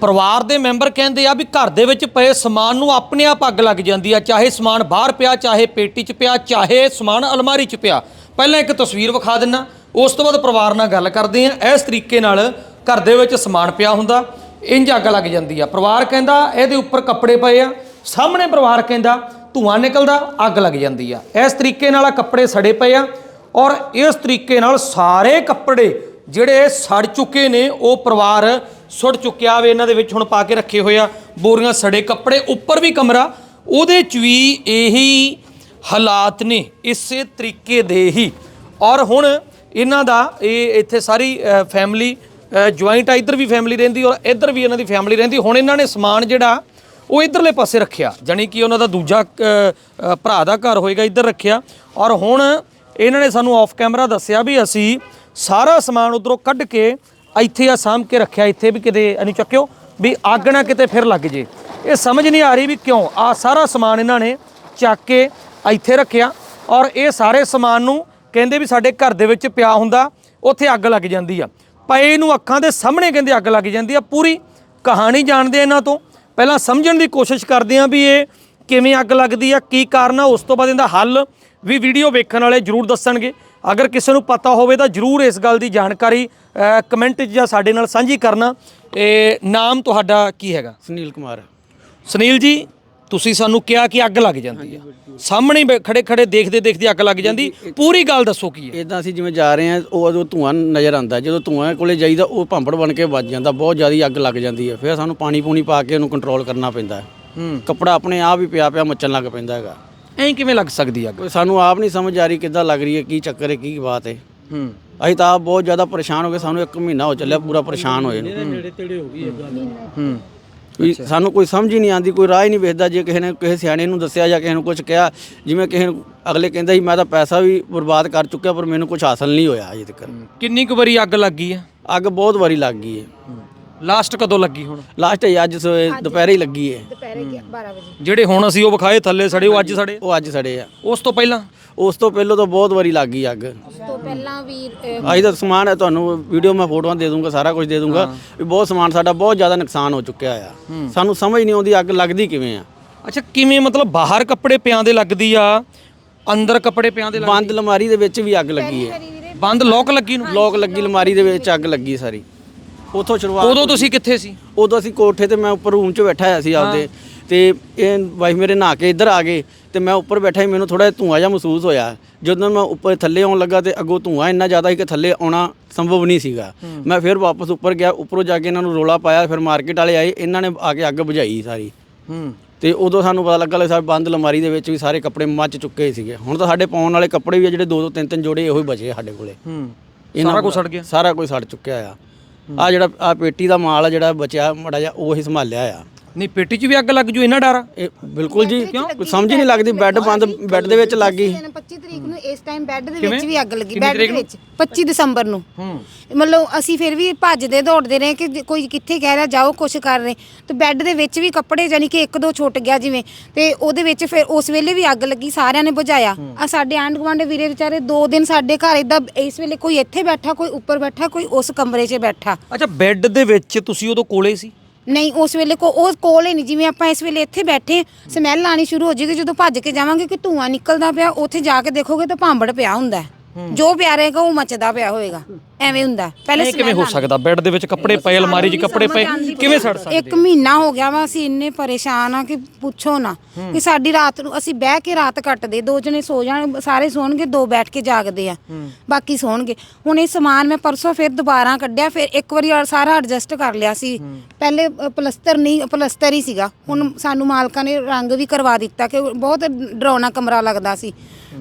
ਪਰਿਵਾਰ ਦੇ ਮੈਂਬਰ ਕਹਿੰਦੇ ਆ ਵੀ ਘਰ ਦੇ ਵਿੱਚ ਪਏ ਸਮਾਨ ਨੂੰ ਆਪਣੇ ਆਪ ਅੱਗ ਲੱਗ ਜਾਂਦੀ ਆ, ਚਾਹੇ ਸਮਾਨ ਬਾਹਰ ਪਿਆ, ਚਾਹੇ ਪੇਟੀ 'ਚ ਪਿਆ, ਚਾਹੇ ਸਮਾਨ ਅਲਮਾਰੀ 'ਚ ਪਿਆ। ਪਹਿਲਾਂ ਇੱਕ ਤਸਵੀਰ ਵਿਖਾ ਦਿੰਨਾ। ਉਸ ਤੋਂ ਬਾਅਦ ਪਰਿਵਾਰ ਨਾਲ ਗੱਲ ਕਰਦੇ ਆ। ਇਸ ਤਰੀਕੇ ਨਾਲ ਘਰ ਦੇ ਵਿੱਚ ਸਮਾਨ ਪਿਆ ਹੁੰਦਾ। ਇੰਜ ਅੱਗ ਲੱਗ ਜਾਂਦੀ ਆ। ਪਰਿਵਾਰ ਕਹਿੰਦਾ, ਇਹਦੇ ਉੱਪਰ ਕੱਪੜੇ ਪਏ ਆ। ਸਾਹਮਣੇ ਪਰਿਵਾਰ ਕਹਿੰਦਾ, ਧੂਆਂ ਨਿਕਲਦਾ, ਅੱਗ ਲੱਗ ਜਾਂਦੀ ਆ। ਇਸ ਤਰੀਕੇ ਨਾਲ ਆ ਕੱਪੜੇ ਸੜੇ ਪਏ ਆ ਔਰ ਇਸ ਤਰੀਕੇ ਨਾਲ ਸਾਰੇ ਕੱਪੜੇ ਜਿਹੜੇ ਸੜ ਚੁੱਕੇ ਨੇ, ਉਹ ਪਰਿਵਾਰ ਸੁੱਟ ਚੁੱਕਿਆ ਵੇ, ਇਹਨਾਂ ਦੇ ਵਿੱਚ ਹੁਣ ਪਾ ਕੇ ਰੱਖੇ ਹੋਏ ਆ ਬੋਰੀਆਂ ਸੜੇ ਕੱਪੜੇ, ਉੱਪਰ ਵੀ ਕਮਰਾ। ਉਹਦੇ ਚ ਵੀ ਇਹੀ ਹਾਲਾਤ ਨੇ, ਇਸੇ ਤਰੀਕੇ ਦੇ ਹੀ। ਔਰ ਹੁਣ ਇਹਨਾਂ ਦਾ ਇਹ ਇੱਥੇ ਸਾਰੀ ਫੈਮਿਲੀ ਜੁਆਇੰਟ ਆ, ਇੱਧਰ ਵੀ ਫੈਮਿਲੀ ਰਹਿੰਦੀ ਔਰ ਇੱਧਰ ਵੀ ਇਹਨਾਂ ਦੀ ਫੈਮਿਲੀ ਰਹਿੰਦੀ। ਹੁਣ ਇਹਨਾਂ ਨੇ ਸਮਾਨ ਜਿਹੜਾ, ਉਹ ਇਧਰਲੇ ਪਾਸੇ ਰੱਖਿਆ, ਜਾਣੀ ਕਿ ਉਹਨਾਂ ਦਾ ਦੂਜਾ ਭਰਾ ਦਾ ਘਰ ਹੋਏਗਾ ਇੱਧਰ ਰੱਖਿਆ। ਔਰ ਹੁਣ ਇਹਨਾਂ ਨੇ ਸਾਨੂੰ ਆਫ ਕੈਮਰਾ ਦੱਸਿਆ ਵੀ ਅਸੀਂ ਸਾਰਾ ਸਮਾਨ ਉਧਰੋਂ ਕੱਢ ਕੇ ਇੱਥੇ ਆ ਸਾਂਭ ਕੇ ਰੱਖਿਆ, ਇੱਥੇ ਵੀ ਕਿਤੇ ਇਹਨੂੰ ਚੱਕਿਓ ਵੀ ਅੱਗ ਨਾ ਕਿਤੇ ਫਿਰ ਲੱਗ ਜੇ। ਇਹ ਸਮਝ ਨਹੀਂ ਆ ਰਹੀ ਵੀ ਕਿਉਂ? ਆ ਸਾਰਾ ਸਮਾਨ ਇਹਨਾਂ ਨੇ ਚੱਕ ਕੇ ਇੱਥੇ ਰੱਖਿਆ ਔਰ ਇਹ ਸਾਰੇ ਸਮਾਨ ਨੂੰ ਕਹਿੰਦੇ ਵੀ ਸਾਡੇ ਘਰ ਦੇ ਵਿੱਚ ਪਿਆ ਹੁੰਦਾ, ਉੱਥੇ ਅੱਗ ਲੱਗ ਜਾਂਦੀ ਆ। ਪਏ ਨੂੰ ਅੱਖਾਂ ਦੇ ਸਾਹਮਣੇ ਕਹਿੰਦੇ ਅੱਗ ਲੱਗ ਜਾਂਦੀ ਆ। ਪੂਰੀ ਕਹਾਣੀ ਜਾਣਦੇ ਇਹਨਾਂ ਤੋਂ। ਪਹਿਲਾਂ ਸਮਝਣ ਦੀ ਕੋਸ਼ਿਸ਼ ਕਰਦੇ ਆ ਵੀ ਇਹ ਕਿਵੇਂ ਅੱਗ ਲੱਗਦੀ ਆ, ਕੀ ਕਾਰਨ ਆ, ਉਸ ਤੋਂ ਬਾਅਦ ਇਹਦਾ ਹੱਲ ਵੀ ਵੀਡੀਓ ਵੇਖਣ ਵਾਲੇ ਜਰੂਰ ਦੱਸਣਗੇ। ਅਗਰ ਕਿਸੇ ਨੂੰ ਪਤਾ ਹੋਵੇ ਤਾਂ ਜਰੂਰ ਇਸ ਗੱਲ ਦੀ ਜਾਣਕਾਰੀ ਕਮੈਂਟ 'ਚ ਜਾਂ ਸਾਡੇ ਨਾਲ ਸਾਂਝੀ ਕਰਨਾ। ਇਹ ਨਾਮ ਤੁਹਾਡਾ ਕੀ ਹੈਗਾ? ਸੁਨੀਲ ਕੁਮਾਰ। ਸੁਨੀਲ ਜੀ ਤੁਸੀਂ ਸਾਨੂੰ ਕਿਹਾ ਕਿ ਅੱਗ ਲੱਗ ਜਾਂਦੀ ਆ। ਸਾਹਮਣੇ ਹੀ ਖੜੇ ਖੜੇ ਦੇਖਦੇ ਦੇਖਦੇ ਅੱਗ ਲੱਗ ਜਾਂਦੀ। ਪੂਰੀ ਗੱਲ ਦੱਸੋ ਕੀ ਹੈ? ਇਦਾਂ ਅਸੀਂ ਜਿਵੇਂ ਜਾ ਰਹੇ ਹਾਂ ਉਹ ਉਦੋਂ ਧੂਆਂ ਨਜ਼ਰ ਆਉਂਦਾ ਜਦੋਂ ਧੂਆਂ ਕੋਲੇ ਜਾਈਦਾ ਉਹ ਭਾਂਬੜ ਬਣ ਕੇ ਵੱਜ ਜਾਂਦਾ ਬਹੁਤ ਜ਼ਿਆਦਾ ਅੱਗ ਲੱਗ ਜਾਂਦੀ ਹੈ। ਫਿਰ ਸਾਨੂੰ ਪਾਣੀ ਪੂਣੀ ਪਾ ਕੇ ਉਹਨੂੰ ਕੰਟਰੋਲ ਕਰਨਾ ਪੈਂਦਾ ਹੈ। ਹੂੰ। ਕੱਪੜਾ ਆਪਣੇ ਆਪ ਹੀ ਪਿਆ ਪਿਆ ਮੱਚਣ ਲੱਗ ਪੈਂਦਾ ਹੈਗਾ। ਐਂ ਕਿਵੇਂ ਲੱਗ ਸਕਦੀ ਅੱਗ? ਸਾਨੂੰ ਆਪ ਨਹੀਂ ਸਮਝ ਆ ਰਹੀ ਕਿੱਦਾਂ ਲੱਗ ਰਹੀ ਹੈ ਕੀ ਚੱਕਰ ਹੈ ਕੀ ਬਾਤ ਹੈ। ਹੂੰ। ਅਸੀਂ ਤਾਂ ਆਪ ਬਹੁਤ ਜ਼ਿਆਦਾ ਪਰੇਸ਼ਾਨ ਹੋ ਗਏ ਸਾਨੂੰ ਇੱਕ ਮਹੀਨਾ ਹੋ ਚੱਲਿਆ ਪੂਰਾ ਪਰੇਸ਼ਾਨ ਹੋਏ ਨੂੰ। ਹੂੰ ਵੀ ਸਾਨੂੰ ਕੋਈ ਸਮਝ ਹੀ ਨਹੀਂ ਆਉਂਦੀ ਕੋਈ ਰਾਹ ਹੀ ਨਹੀਂ ਵੇਖਦਾ ਜੇ ਕਿਸੇ ਨੇ ਕਿਸੇ ਸਿਆਣੇ ਨੂੰ ਦੱਸਿਆ ਜਾਂ ਕਿਸੇ ਨੂੰ ਕੁਝ ਕਿਹਾ ਜਿਵੇਂ ਕਿਸੇ ਨੂੰ ਅਗਲੇ ਕਹਿੰਦਾ ਸੀ ਮੈਂ ਤਾਂ ਪੈਸਾ ਵੀ ਬਰਬਾਦ ਕਰ ਚੁੱਕਿਆ ਪਰ ਮੈਨੂੰ ਕੁਝ ਹਾਸਲ ਨਹੀਂ ਹੋਇਆ ਅਜੇ ਤੱਕ। ਕਿੰਨੀ ਕੁ ਵਾਰੀ ਅੱਗ ਲੱਗੀ ਆ? ਅੱਗ ਬਹੁਤ ਵਾਰੀ ਲੱਗ ਗਈ ਹੈ। ਲਾਸਟ ਕਦੋਂ ਲੱਗੀ ਹੁਣ? ਲਾਸਟ ਹੈ ਅੱਜ ਸਵੇਰੇ ਦੁਪਹਿਰੇ ਹੀ ਲੱਗੀ ਹੈ। ਦੁਪਹਿਰੇ 12 ਵਜੇ। ਜਿਹੜੇ ਹੁਣ ਅਸੀਂ ਉਹ ਵਿਖਾਏ ਥੱਲੇ ਸੜੇ ਉਹ ਅੱਜ ਸੜੇ? ਉਹ ਅੱਜ ਸੜੇ ਆ। ਉਸ ਤੋਂ ਪਹਿਲਾਂ? ਉਸ ਤੋਂ ਪਹਿਲਾਂ ਤਾਂ ਬਹੁਤ ਵਾਰੀ ਲੱਗ ਗਈ ਅੱਗ। ਉਸ ਤੋਂ ਪਹਿਲਾਂ ਵੀ ਅਹ, ਅੱਜ ਦਾ ਸਮਾਨ ਹੈ ਤੁਹਾਨੂੰ ਵੀਡੀਓ ਮੈਂ ਫੋਟੋਆਂ ਦੇ ਦੂੰਗਾ ਸਾਰਾ ਕੁਝ ਦੇ ਦੂੰਗਾ। ਵੀ ਬਹੁਤ ਸਮਾਨ ਸਾਡਾ ਬਹੁਤ ਜ਼ਿਆਦਾ ਨੁਕਸਾਨ ਹੋ ਚੁੱਕਿਆ ਆ। ਸਾਨੂੰ ਸਮਝ ਨਹੀਂ ਆਉਂਦੀ ਅੱਗ ਲੱਗਦੀ ਕਿਵੇਂ ਆ। ਅੱਛਾ ਕਿਵੇਂ ਮਤਲਬ ਬਾਹਰ ਕੱਪੜੇ ਪਿਆਂ ਦੇ ਲੱਗਦੀ ਆ ਅੰਦਰ ਕੱਪੜੇ ਪਿਆਂ ਦੇ ਬੰਦ ਅਲਮਾਰੀ ਦੇ ਵਿੱਚ ਵੀ ਅੱਗ ਲੱਗੀ ਹੈ। ਬੰਦ ਲੋਕ ਲੱਗੀ ਨੂੰ? ਲੋਕ ਲੱਗੀ ਅਲਮਾਰੀ ਦੇ ਵਿੱਚ ਅੱਗ ਲੱਗੀ ਸਾਰੀ। ਉਥੋਂ ਸ਼ੁਰੂਆਤ ਉਦੋਂ ਤੁਸੀਂ ਕਿੱਥੇ ਸੀ? ਉਦੋਂ ਅਸੀਂ ਕੋਠੇ ਤੇ ਮੈਂ ਉੱਪਰ ਰੂਮ 'ਚ ਬੈਠਾ ਹੋਇਆ ਸੀ ਆਪਦੇ। ਤੇ ਇਹ ਵਾਈਫ ਮੇਰੇ ਨਹਾ ਕੇ ਇੱਧਰ ਆ ਗਏ ਤੇ ਮੈਂ ਉੱਪਰ ਬੈਠਾ ਹੀ ਮੈਨੂੰ ਥੋੜਾ ਧੂੰਆਂ ਜਿਹਾ ਮਹਿਸੂਸ ਹੋਇਆ। ਜਦੋਂ ਮੈਂ ਉੱਪਰ ਥੱਲੇ ਆਉਣ ਲੱਗਾ ਤੇ ਅੱਗੋਂ ਧੂੰਆਂ ਇੰਨਾ ਜ਼ਿਆਦਾ ਸੀ ਕਿ ਥੱਲੇ ਆਉਣਾ ਸੰਭਵ ਨਹੀਂ ਸੀਗਾ। ਮੈਂ ਫਿਰ ਵਾਪਸ ਉੱਪਰ ਗਿਆ ਉੱਪਰੋਂ ਜਾ ਕੇ ਇਹਨਾਂ ਨੂੰ ਰੋਲਾ ਪਾਇਆ ਫਿਰ ਮਾਰਕੀਟ ਵਾਲੇ ਆਏ ਇਹਨਾਂ ਨੇ ਆ ਕੇ ਅੱਗ ਬੁਝਾਈ ਸਾਰੀ। ਹੂੰ। ਤੇ ਉਦੋਂ ਸਾਨੂੰ ਪਤਾ ਲੱਗਾ ਲੈ ਸਾਡੇ ਬੰਦ ਅਲਮਾਰੀ ਦੇ ਵਿੱਚ ਵੀ ਸਾਰੇ ਕੱਪੜੇ ਮੱਚ ਚੁੱਕੇ ਸੀਗੇ। ਹੁਣ ਤਾਂ ਸਾਡੇ ਪਾਉਣ ਵਾਲੇ ਕੱਪੜੇ ਵੀ ਆ ਜਿਹੜੇ ਦੋ ਦੋ ਤਿੰਨ ਤਿੰਨ ਜੋੜੇ ਇਹੋ ਹੀ ਬਚੇ ਸਾਡੇ ਕੋਲੇ। ਹੂੰ। ਇਹਨਾਂ ਸਾਰਾ ਕੁਝ ਸੜ ਗਿਆ? ਸਾਰਾ ਕੁਝ ਸੜ ਚੁੱਕਿਆ ਆ। ਆ ਜਿਹੜਾ ਆ ਪੇਟੀ ਦਾ ਮਾਲ ਆ ਜਿਹੜਾ ਬਚਿਆ ਮੜਾ ਜਿਹਾ, ਉਹ ਹੀ ਸੰਭਾਲਿਆ ਆ। ਨਹੀਂ ਪੇਟੀ 'ਚ ਵੀ ਅੱਗ ਲੱਗ ਜੂ ਇਹਨਾਂ ਡਰ? ਇਹ ਬਿਲਕੁਲ ਜੀ ਕੋਈ ਸਮਝ ਹੀ ਨਹੀਂ ਲੱਗਦੀ ਬੈੱਡ ਬੰਦ ਬੈੱਡ ਦੇ ਵਿੱਚ ਲੱਗ ਗਈ। ਦਿਨ 25 ਤਰੀਕ ਨੂੰ ਇਸ ਟਾਈਮ ਬੈੱਡ ਦੇ ਵਿੱਚ ਵੀ ਅੱਗ ਲੱਗੀ ਬੈੱਡ ਦੇ ਵਿੱਚ 25 ਦਸੰਬਰ ਨੂੰ। ਹੂੰ। ਮਤਲਬ ਅਸੀਂ ਫਿਰ ਵੀ ਭੱਜਦੇ ਦੌੜਦੇ ਰਹੇ ਕਿ ਕੋਈ ਕਿੱਥੇ ਕਹਿ ਰਿਹਾ ਜਾਓ ਕੁਛ ਕਰ ਰਹੇ। ਤੇ ਬੈੱਡ ਦੇ ਵਿੱਚ ਵੀ ਕੱਪੜੇ ਜਾਨੀ ਕਿ ਇੱਕ ਦੋ ਛੁੱਟ ਗਿਆ ਜਿਵੇਂ ਤੇ ਉਹਦੇ ਵਿੱਚ ਫਿਰ ਉਸ ਵੇਲੇ ਵੀ ਅੱਗ ਲੱਗੀ ਸਾਰਿਆਂ ਨੇ ਬੁਝਾਇਆ। ਆ ਸਾਡੇ ਆਂਢ ਗੁਆਂਢ ਵੀਰੇ ਵਿਚਾਰੇ ਦੋ ਦਿਨ ਸਾਡੇ ਘਰ ਇਦਾਂ ਇਸ ਵੇਲੇ ਕੋਈ ਇੱਥੇ ਬੈਠਾ ਕੋਈ ਉੱਪਰ ਬੈਠਾ ਕੋਈ ਉਸ ਕਮਰੇ 'ਚ ਬੈਠਾ। ਅੱਛਾ ਬੈੱਡ ਦੇ ਵਿੱਚ ਤੁਸੀਂ ਉਦੋਂ ਕੋਲੇ ਸੀ? ਨਹੀਂ ਉਸ ਵੇਲੇ ਕੋ ਉਹ ਕੋਲ ਹੀ ਨਹੀਂ ਜਿਵੇਂ ਆਪਾਂ ਇਸ ਵੇਲੇ ਇੱਥੇ ਬੈਠੇ ਸਮੈਲ ਆਣੀ ਸ਼ੁਰੂ ਹੋ ਜਾਏਗੀ ਜਦੋਂ ਭੱਜ ਕੇ ਜਾਵਾਂਗੇ ਕਿ ਧੂਆਂ ਨਿਕਲਦਾ ਪਿਆ ਉੱਥੇ ਜਾ ਕੇ ਦੇਖੋਗੇ ਤਾਂ ਭਾਂਬੜ ਪਿਆ ਹੁੰਦਾ ਹੈ। ਜੋ ਪਿਆ ਰਹੇਗਾ ਉਹ ਮੱਚਦਾ ਪਿਆ ਹੋਏਗਾ ਐਵੇਂ ਹੁੰਦਾ। ਪਹਿਲੇ ਇਹ ਕਿਵੇਂ ਹੋ ਸਕਦਾ? ਬੈੱਡ ਦੇ ਵਿੱਚ ਕੱਪੜੇ ਪਏ ਅਲਮਾਰੀ 'ਚ ਕੱਪੜੇ ਪਏ? ਕਿਵੇਂ ਸੜ ਸਕਦੇ ਇੱਕ ਮਹੀਨਾ ਹੋ ਗਿਆ ਵਾ ਅਸੀਂ ਇੰਨੇ ਪਰੇਸ਼ਾਨ ਆ ਕਿ ਪੁੱਛੋ ਨਾ ਕਿ ਸਾਡੀ ਰਾਤ ਨੂੰ ਅਸੀਂ ਬਹਿ ਕੇ ਰਾਤ ਕੱਟਦੇ ਦੋ ਜਣੇ ਸੋ ਜਾਣ ਸਾਰੇ ਸੌਣਗੇ ਦੋ ਬੈਠ ਕੇ ਜਾਗਦੇ ਆ। ਬਾਕੀ ਸੌਣਗੇ। ਹੁਣ ਇਹ ਸਮਾਨ ਮੈਂ ਪਰਸੋਂ ਫਿਰ ਦੁਬਾਰਾ ਕੱਢਿਆ ਫਿਰ ਇੱਕ ਵਾਰੀ ਸਾਰਾ ਐਡਜਸਟ ਕਰ ਲਿਆ ਸੀ। ਪਹਿਲੇ ਅ, ਪਲਸਤਰ ਨਹੀਂ ਪਲਸਤਰ ਹੀ ਸੀਗਾ। ਹੁਣ ਸਾਨੂੰ ਮਾਲਕਾਂ ਨੇ ਰੰਗ ਵੀ ਕਰਵਾ ਦਿੱਤਾ ਕਿ ਬਹੁਤ ਡਰਾਉਣਾ ਕਮਰਾ ਲੱਗਦਾ ਸੀ।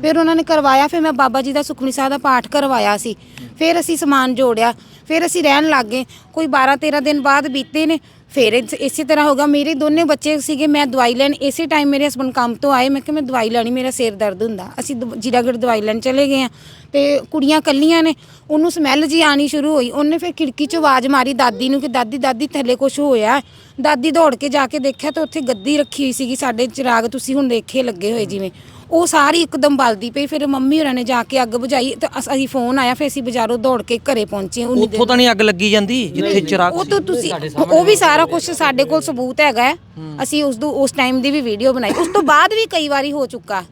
ਫਿਰ ਉਹਨਾਂ ਨੇ ਕਰਵਾਇਆ ਫਿਰ ਮੈਂ ਬਾਬਾ ਜੀ ਦਾ ਸੁਖਮਨੀ ਸਾਹਿਬ ਦਾ ਪਾਠ ਕਰਵਾਇਆ ਸੀ। ਫਿਰ ਅਸੀਂ ਸਮਾਨ ਜੋੜਿਆ, ਫਿਰ ਅਸੀਂ ਰਹਿਣ ਲੱਗ ਗਏ। ਕੋਈ 12 13 ਦਿਨ ਬਾਅਦ ਬੀਤੇ ਨੇ, ਫਿਰ ਇਸ- ਇਸੇ ਤਰ੍ਹਾਂ ਹੋਗਾ ਮੇਰੇ ਦੋਨੇ ਬੱਚੇ ਸੀਗੇ, ਮੈਂ ਦਵਾਈ ਲੈਣ, ਇਸੇ ਟਾਈਮ ਮੇਰੇ ਹਸਬੰਡ ਕੰਮ ਤੋਂ ਆਏ। ਮੈਂ ਕਿਹਾ, ਮੈਂ ਦਵਾਈ ਲੈਣੀ, ਮੇਰਾ ਸਿਰ ਦਰਦ ਹੁੰਦਾ। ਅਸੀਂ ਦ- ਜੀਰਾਗੜ੍ਹ ਦਵਾਈ ਲੈਣ ਚਲੇ ਗਏ ਆ ਤੇ ਕੁੜੀਆਂ ਕੱਲੀਆਂ ਨੇ, ਉਹਨੂੰ ਸਮੈਲ ਜੀ ਆਣੀ ਸ਼ੁਰੂ ਹੋਈ। ਉਹਨੇ ਫਿਰ ਖਿੜਕੀ 'ਚ ਆਵਾਜ਼ ਮਾਰੀ ਦਾਦੀ ਨੂੰ ਕਿ, ਦਾਦੀ ਦਾਦੀ, ਥੱਲੇ ਕੁਝ ਹੋਇਆ ਹੈ। ਦਾਦੀ ਦੌੜ ਕੇ ਜਾ ਕੇ ਦੇਖਿਆ ਤਾਂ ਉੱਥੇ ਗੱਦੀ ਰੱਖੀ ਹੋਈ ਸੀਗੀ। ਸਾਡੇ ਚਿਰਾਗ ਤੁਸੀਂ ਹੁਣ ਦੇਖੇ ਲੱਗੇ ਹੋਏ ਜਿਵੇਂ। ਉਹ ਸਾਰੀ ਇੱਕਦਮ ਬਲਦੀ ਪਈ ਫਿਰ ਮੰਮੀ ਹੋਰਾਂ ਨੇ ਜਾ ਕੇ ਅੱਗ ਬੁਝਾਈ ਤੇ ਅਸ- ਅਸੀਂ ਫੋਨ ਆਇਆ ਫਿਰ ਅਸੀਂ ਬਾਜ਼ਾਰੋਂ ਦੌੜ ਕੇ ਘਰੇ ਪਹੁੰਚੇ ਉਨੀ ਉੱਥੋਂ ਤਾਂ ਨਹੀਂ ਅੱਗ ਲੱਗੀ ਜਾਂਦੀ ਜਿੱਥੇ ਚਿਰਾਗ ਉਹ ਤਾਂ ਤੁਸੀਂ ਉਹ ਵੀ ਸਾਰਾ ਕੁਝ ਸਾਡੇ ਕੋਲ ਸਬੂਤ ਹੈਗਾ। ਹੈ। ਅਸੀਂ ਉਸ ਤੋਂ ਉਸ ਟਾਈਮ ਦੀ ਵੀ ਵੀਡੀਓ ਬਣਾਈ। ਉਸ ਤੋਂ ਬਾਅਦ ਵੀ ਕਈ ਵਾਰੀ ਹੋ ਚੁੱਕਾ।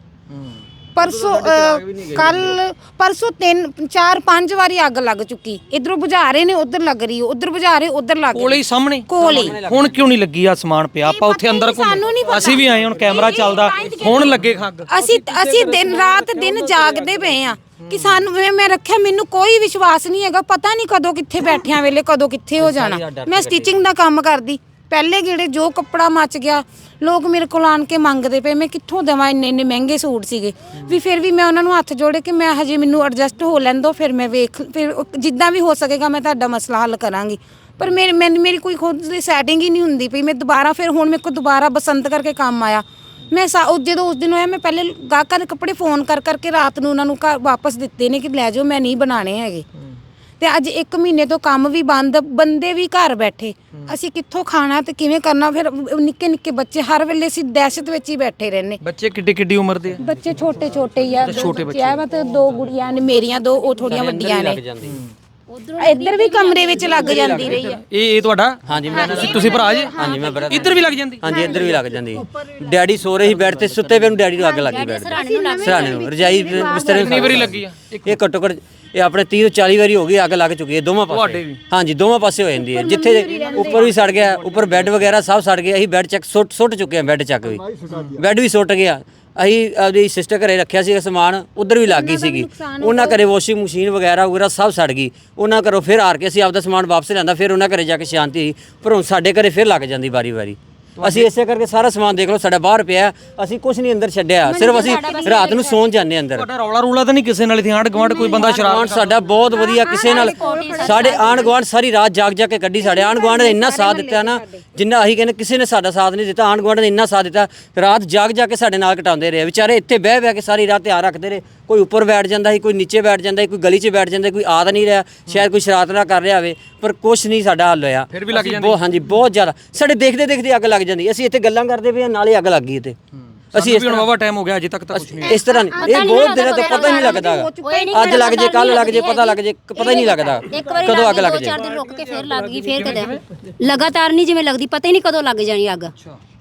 ਪਰਸੋਂ ਕੱਲ ਪਰਸੋਂ ਤਿੰਨ ਚਾਰ ਪੰਜ ਵਾਰੀ ਅੱਗ ਲੱਗ ਚੁੱਕੀ। ਇਧਰੋਂ ਬੁਝਾ ਰਹੇ ਨੇ ਉਧਰ ਲੱਗ ਰਹੀ ਉਧਰ ਬੁਝਾ ਰਹੇ ਉਧਰ ਲੱਗ ਕੋਲੇ ਹੀ ਸਾਹਮਣੇ? ਕੋਲੇ। ਹੁਣ ਕਿਉਂ ਨਹੀਂ ਲੱਗੀ ਆ ਸਮਾਨ ਪਿਆ? ਆਪਾਂ ਉੱਥੇ ਅੰਦਰ ਘੁੰਮ। ਅਸੀਂ ਵੀ ਆਏ ਹੁਣ ਕੈਮਰਾ ਚੱਲਦਾ। ਹੁਣ ਲੱਗੇ ਖੱਗ। ਅਸੀਂ ਅਸੀਂ ਦਿਨ ਰਾਤ ਦਿਨ ਜਾਗਦੇ ਪਏ ਆ ਕਿ ਸਾਨੂੰ ਮੈਂ ਰੱਖਿਆ ਮੈਨੂੰ ਕੋਈ ਵਿਸ਼ਵਾਸ ਨਹੀਂ ਹੈਗਾ। ਪਤਾ ਨਹੀਂ ਕਦੋਂ ਕਿੱਥੇ ਬੈਠਿਆਂ ਵੇਲੇ ਕਦੋਂ ਕਿੱਥੇ ਹੋ ਜਾਣਾ। ਮੈਂ ਸਟਿਚਿੰਗ ਦਾ ਕੰਮ ਕਰਦੀ। ਪਹਿਲੇ ਜਿਹੜੇ ਜੋ ਕੱਪੜਾ ਮੱਚ ਗਿਆ, ਲੋਕ ਮੇਰੇ ਕੋਲ ਆਣ ਕੇ ਮੰਗਦੇ ਪਏ, ਮੈਂ ਕਿੱਥੋਂ ਦੇਵਾਂ ਇੰਨੇ ਇੰਨੇ ਮਹਿੰਗੇ ਸੂਟ ਸੀਗੇ? ਵੀ ਫਿਰ ਵੀ ਮੈਂ ਉਹਨਾਂ ਨੂੰ ਹੱਥ ਜੋੜੇ ਕਿ ਮੈਂ ਹਜੇ ਮੈਨੂੰ ਐਡਜਸਟ ਹੋ ਲੈਣ ਦਿਓ, ਫਿਰ ਮੈਂ ਵੇਖ ਫਿਰ ਉਹ- ਜਿੱਦਾਂ ਵੀ ਹੋ ਸਕੇਗਾ ਮੈਂ ਤੁਹਾਡਾ ਮਸਲਾ ਹੱਲ ਕਰਾਂਗੀ। ਪਰ ਮੇਰੇ ਮੈਨੂੰ- ਮੇਰੀ ਕੋਈ ਖੁਦ ਦੀ ਸੈਟਿੰਗ ਹੀ ਨਹੀਂ ਹੁੰਦੀ ਪਈ, ਮੈਂ ਦੁਬਾਰਾ ਫਿਰ ਹੁਣ ਮੇਰੇ ਕੋਲ ਦੁਬਾਰਾ ਬਸੰਤ ਕਰਕੇ ਕੰਮ ਆਇਆ। ਮੈਂ ਸਾ ਉਹ ਜਦੋਂ ਉਸ ਦਿਨ ਹੋਇਆ, ਮੈਂ ਪਹਿਲੇ ਗਾਹਕਾਂ ਦੇ ਕੱਪੜੇ ਫੋਨ ਕਰ ਕਰਕੇ ਰਾਤ ਨੂੰ ਉਹਨਾਂ ਨੂੰ ਘਰ ਵਾਪਸ ਦਿੱਤੇ ਨੇ ਕਿ ਲੈ ਜਾਓ, ਮੈਂ ਨਹੀਂ ਬਣਾਣੇ ਹੈਗੇ। ਤੇ ਅੱਜ 1 ਮਹੀਨੇ ਤੋਂ ਕੰਮ ਵੀ ਬੰਦ ਬੰਦੇ ਵੀ ਘਰ ਬੈਠੇ। ਅਸੀਂ ਕਿੱਥੋਂ ਖਾਣਾ ਤੇ ਕਿਵੇਂ ਕਰਨਾ ਫਿਰ ਨਿੱਕੇ ਨਿੱਕੇ ਬੱਚੇ ਹਰ ਵੇਲੇ ਅਸੀਂ ਦਹਿਸ਼ਤ ਵਿੱਚ ਹੀ ਬੈਠੇ ਰਹਿੰਦੇ। ਬੱਚੇ ਕਿੱਡੀ ਕਿੱਡੀ ਉਮਰ ਦੇ ਆ? ਬੱਚੇ ਛੋਟੇ ਛੋਟੇ ਹੀ ਆ ਛੋਟੇ ਬੱਚੇ ਆ ਮਤਲਬ ਦੋ ਗੁੜੀਆਂ ਨੇ ਮੇਰੀਆਂ ਦੋ ਉਹ ਥੋੜੀਆਂ ਵੱਡੀਆਂ ਨੇ। ਇੱਧਰ ਵੀ ਕਮਰੇ ਵਿੱਚ ਲੱਗ ਜਾਂਦੀ ਰਹੀ ਆ। ਇਹ ਇਹ ਤੁਹਾਡਾ? ਹਾਂਜੀ ਮੈਂ ਤੁਸੀਂ ਤੁਸੀਂ ਭਰਾ ਜੀ? ਹਾਂਜੀ ਮੈਂ ਬੜਾ ਇੱਧਰ ਵੀ ਲੱਗ ਜਾਂਦੀ? ਹਾਂਜੀ ਇੱਧਰ ਵੀ ਲੱਗ ਜਾਂਦੀ। ਡੈਡੀ ਸੋ ਰਹੇ ਸੀ ਬੈੱਡ ਤੇ ਸੁੱਤੇ ਪਏ ਨੂੰ ਡੈਡੀ ਨੂੰ ਅੱਗ ਲੱਗੀ ਬੈੱਡ ਤੇ ਸਰਾਣੇ ਨੂੰ ਰਜਾਈ ਬਿਸਤਰੇ ਕਿੰਨੀ ਵਾਰੀ ਲੱਗੀ ਆ ਇਹ ਘੱਟੋ ਘੱਟ ਇਹ ਆਪਣੇ 30 ਤੋਂ 40 ਵਾਰੀ ਹੋ ਗਈ ਅੱਗ ਲੱਗ ਚੁੱਕੀ ਹੈ ਦੋਵਾਂ ਪਾਸੇ? ਹਾਂਜੀ ਦੋਵਾਂ ਪਾਸੇ ਹੋ ਜਾਂਦੀ ਹੈ। ਜਿੱਥੇ ਉੱਪਰ ਵੀ ਸੜ ਗਿਆ ਉੱਪਰ ਬੈੱਡ ਵਗੈਰਾ ਸਭ ਸੜ ਗਿਆ ਅਸੀਂ ਬੈੱਡ ਚੱਕ ਸੁੱਟ ਸੁੱਟ ਚੁੱਕੇ ਹਾਂ ਬੈੱਡ ਚੱਕ ਵੀ। ਬੈੱਡ ਵੀ ਸੁੱਟ ਗਿਆ। ਅਸੀਂ ਆਪਦੀ ਸਿਸਟਰ ਘਰੇ ਰੱਖਿਆ ਸੀ ਸਮਾਨ ਉਧਰ ਵੀ ਲੱਗ ਗਈ ਸੀਗੀ। ਉਹਨਾਂ ਘਰੇ ਵਾਸ਼ਿੰਗ ਮਸ਼ੀਨ ਵਗੈਰਾ ਵਗੈਰਾ ਸਭ ਸੜ ਗਈ। ਉਹਨਾਂ ਘਰੋਂ ਫਿਰ ਹਾਰ ਕੇ ਅਸੀਂ ਆਪਦਾ ਸਮਾਨ ਵਾਪਸ ਲਿਆਂਦਾ ਫਿਰ ਉਹਨਾਂ ਘਰੇ ਜਾ ਕੇ ਸ਼ਾਂਤੀ ਪਰ ਹੁਣ ਸਾਡੇ ਘਰੇ ਫਿਰ ਲੱਗ ਜਾਂਦੀ ਵਾਰੀ ਵਾਰੀ ਅਸੀਂ ਇਸੇ ਕਰਕੇ ਸਾਰਾ ਸਮਾਨ ਦੇਖ ਲਓ ਸਾਡਾ ਬਾਹਰ ਪਿਆ ਅਸੀਂ ਕੁਝ ਨਹੀਂ ਅੰਦਰ ਛੱਡਿਆ। ਸਿਰਫ ਅਸੀਂ ਰਾਤ ਨੂੰ ਸੌਣ ਜਾਂਦੇ ਹਾਂ ਅੰਦਰ। ਤੁਹਾਡਾ ਰੌਲਾ ਰੂਲਾ ਤਾਂ ਨਹੀਂ ਕਿਸੇ ਨਾਲ ਆਂਢ ਗੁਆਂਢ ਕੋਈ ਬੰਦਾ ਸ਼ਰਾਬ ਆਂਢ ਸਾਡਾ ਬਹੁਤ ਵਧੀਆ ਕਿਸੇ ਨਾਲ ਸਾਡੇ ਆਂਢ ਗੁਆਂਢ ਸਾਰੀ ਰਾਤ ਜਾਗ ਜਾ ਕੇ ਕੱਢੀ। ਸਾਡੇ ਆਂਢ ਗੁਆਂਢ ਨੇ ਇੰਨਾ ਸਾਥ ਦਿੱਤਾ ਨਾ ਜਿੰਨਾ ਅਸੀਂ ਕਹਿੰਦੇ ਕਿਸੇ ਨੇ ਸਾਡਾ ਸਾਥ ਨਹੀਂ ਦਿੱਤਾ ਆਂਢ ਗੁਆਂਢ ਨੇ ਇੰਨਾ ਸਾਥ ਦਿੱਤਾ ਰਾਤ ਜਾਗ ਜਾ ਕੇ ਸਾਡੇ ਨਾਲ ਕਟਾਉਂਦੇ ਰਹੇ। ਵਿਚਾਰੇ ਇੱਥੇ ਬਹਿ ਬਹਿ ਕੇ ਸਾਰੀ ਰਾਤ ਧਿਆਨ ਰੱਖਦੇ ਰਹੇ। ਕੋਈ ਉੱਪਰ ਬੈਠ ਜਾਂਦਾ ਸੀ ਕੋਈ ਨੀਚੇ ਬੈਠ ਜਾਂਦਾ ਸੀ ਕੋਈ ਗਲੀ 'ਚ ਬੈਠ ਜਾਂਦਾ ਸੀ, ਕੋਈ ਆਦ ਨਹੀਂ ਰਿਹਾ। ਸ਼ਾਇਦ ਕੋਈ ਸ਼ਰਾਰਤ ਨਾ ਕਰ ਰਿਹਾ ਹੋਵੇ ਪਰ ਕੁਝ ਨਹੀਂ ਸਾਡਾ ਹੱਲ ਹੋਇਆ। ਫਿਰ ਵੀ ਲੱਗ ਜਾਂਦੀ? ਬਹੁਤ ਹਾਂਜੀ ਬਹੁਤ ਜ਼ਿਆਦਾ। ਸਾਡੇ ਦੇਖਦੇ ਦੇਖਦੇ ਅੱਗ ਲੱਗ ਜਾਂਦੀ ਅਸੀਂ ਇੱਥੇ ਗੱਲਾਂ ਕਰਦੇ ਪਏ ਹਾਂ, ਨਾਲੇ ਅੱਗ ਲੱਗ ਗਈ ਇੱਥੇ। ਅਸੀਂ ਵੀ ਹੁਣ ਵਾਵਾ ਟਾਈਮ ਹੋ ਗਿਆ ਅਜੇ ਤੱਕ ਤਾਂ ਕੁਝ ਨਹੀਂ ਇਸ ਤਰ੍ਹਾਂ ਨਹੀਂ ਇਹ ਬਹੁਤ ਦਿਨਾਂ ਤੋਂ ਪਤਾ ਹੀ ਨਹੀਂ ਲੱਗਦਾ ਹੈਗਾ। ਅੱਜ ਲੱਗ ਜੇ ਕੱਲ ਲੱਗ ਜੇ ਪਤਾ ਲੱਗ ਜੇ ਪਤਾ ਹੀ ਨਹੀਂ ਲੱਗਦਾ। ਇੱਕ ਵਾਰੀ ਕਦੋਂ ਅੱਗ ਲੱਗ ਜੇ? ਚਾਰ ਦਿਨ ਰੁਕ ਕੇ ਫੇਰ ਲੱਗ ਗਈ ਫੇਰ ਕਦੇ। ਲਗਾਤਾਰ ਨਹੀਂ ਜਿਵੇਂ ਲੱਗਦੀ ਪਤਾ ਹੀ ਨਹੀਂ ਕਦੋਂ ਲੱਗ ਜਾਣੀ ਅੱਗ।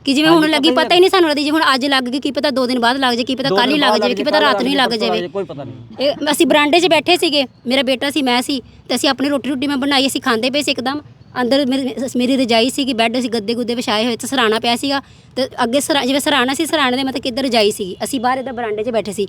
ਕਿ ਜਿਵੇਂ ਹੁਣ ਲੱਗੀ ਪਤਾ ਹੀ ਨਹੀਂ ਸਾਨੂੰ ਲੱਗਦੀ ਜੇ ਹੁਣ ਅੱਜ ਲੱਗ ਗਈ ਕੀ ਪਤਾ ਦੋ ਦਿਨ ਬਾਅਦ ਲੱਗ ਜੇ ਕੀ ਪਤਾ ਕੱਲ ਹੀ ਲੱਗ ਜਾਵੇ ਕੀ ਪਤਾ ਰਾਤ ਨੂੰ ਹੀ ਲੱਗ ਜਾਵੇ। ਕੋਈ ਪਤਾ ਨਹੀਂ। ਇਹ ਅਸੀਂ ਬਰਾਂਡੇ 'ਚ ਬੈਠੇ ਸੀਗੇ ਮੇਰਾ ਬੇਟਾ ਸੀ ਮੈਂ ਸੀ ਤੇ ਅਸੀਂ ਆਪਣੀ ਰੋਟੀ ਰੋਟੀ ਮੈਂ ਬਣਾਈ ਅਸੀਂ ਖਾਂਦੇ ਪਏ ਸੀ ਇੱਕਦਮ। ਅੰਦਰ ਮੇਰੀ ਮੇਰੀ ਰਜਾਈ ਸੀਗੀ, ਬੈੱਡ ਸੀ ਗੱਦੇ ਗੁੱਦੇ ਵਿਛਾਏ ਹੋਏ ਤੇ ਸਰਾਣਾ ਪਿਆ ਸੀਗਾ। ਤੇ ਅੱਗੇ ਸਰਾ, ਜਿਵੇਂ ਸਰਾਣਾ ਸੀ, ਸਰਾਣੇ ਦੇ ਮਤਲਬ ਕਿ ਇੱਧਰ ਰਜਾਈ ਸੀਗੀ। ਅਸੀਂ ਬਾਹਰ ਇੱਧਰ ਬਰਾਂਡੇ 'ਚ ਬੈਠੇ ਸੀ।